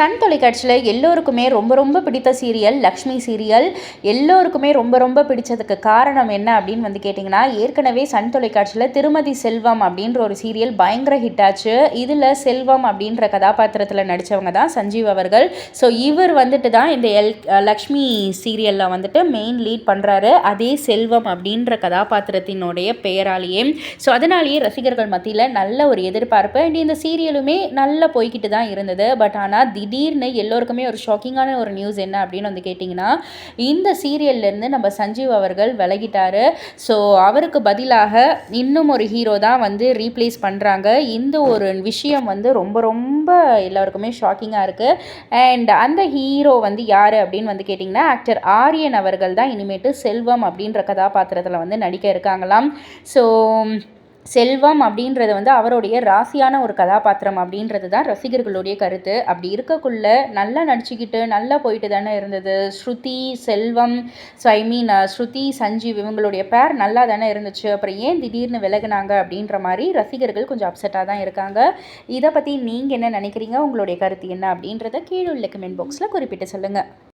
Sun தொலைக்காட்சியில் எல்லோருக்குமே ரொம்ப ரொம்ப பிடித்த சீரியல் லக்ஷ்மி சீரியல். எல்லோருக்குமே ரொம்ப ரொம்ப பிடிச்சதுக்கு காரணம் என்ன அப்படின்னு வந்து கேட்டிங்கன்னா ஏற்கனவே சன் தொலைக்காட்சியில் திருமதி செல்வம் அப்படின்ற ஒரு சீரியல் பயங்கர ஹிட் ஆச்சு. இதில் செல்வம் அப்படின்ற கதாபாத்திரத்தில் நடித்தவங்க தான் சஞ்சீவ் அவர்கள். ஸோ இவர் வந்துட்டு தான் இந்த எல் லக்ஷ்மி சீரியலில் வந்துட்டு மெயின் லீட் பண்ணுறாரு அதே செல்வம் அப்படின்ற கதாபாத்திரத்தினுடைய பெயராலேயே. ஸோ அதனாலேயே ரசிகர்கள் மத்தியில் நல்ல ஒரு எதிர்பார்ப்பு. அண்ட் இந்த சீரியலுமே நல்லா போய்கிட்டு தான் இருந்தது. பட் ஆனால் திடீர்னு எல்லோருக்குமே ஒரு ஷாக்கிங்கான ஒரு நியூஸ் என்ன அப்படின்னு வந்து கேட்டிங்கன்னா இந்த சீரியல்லேருந்து நம்ம சஞ்சீவ் அவர்கள் விலகிட்டார். ஸோ அவருக்கு பதிலாக இன்னும் ஒரு ஹீரோ தான் வந்து ரீப்ளேஸ் பண்ணுறாங்க இந்த ஒரு விஷயம் வந்து ரொம்ப ரொம்ப எல்லோருக்குமே ஷாக்கிங்காக இருக்குது அண்ட் அந்த ஹீரோ வந்து யார் அப்படின்னு வந்து கேட்டிங்கன்னா ஆக்டர் ஆரியன் அவர்கள் தான் இனிமேட்டு செல்வம் அப்படின்ற கதாபாத்திரத்தில் வந்து நடிக்க இருக்காங்களாம். ஸோ செல்வம் அப்படின்றது வந்து அவருடைய ராசியான ஒரு கதாபாத்திரம் அப்படின்றது தான் ரசிகர்களுடைய கருத்து. அப்படி இருக்கக்குள்ள நல்லா நடிச்சுக்கிட்டு நல்லா போயிட்டு தானே இருந்தது. ஸ்ருதி செல்வம் ஸோ ஐ மீன் ஸ்ருதி சஞ்சீவ் இவங்களுடைய பேர் நல்லா தானே இருந்துச்சு. அப்புறம் ஏன் திடீர்னு விலகினாங்க அப்படின்ற மாதிரி ரசிகர்கள் கொஞ்சம் அப்செட்டாக தான் இருக்காங்க. இதை பற்றி நீங்கள் என்ன நினைக்கிறீங்க? உங்களுடைய கருத்து என்ன அப்படின்றத கீழே உள்ள கமெண்ட் பாக்ஸில் குறிப்பிட்டு சொல்லுங்கள்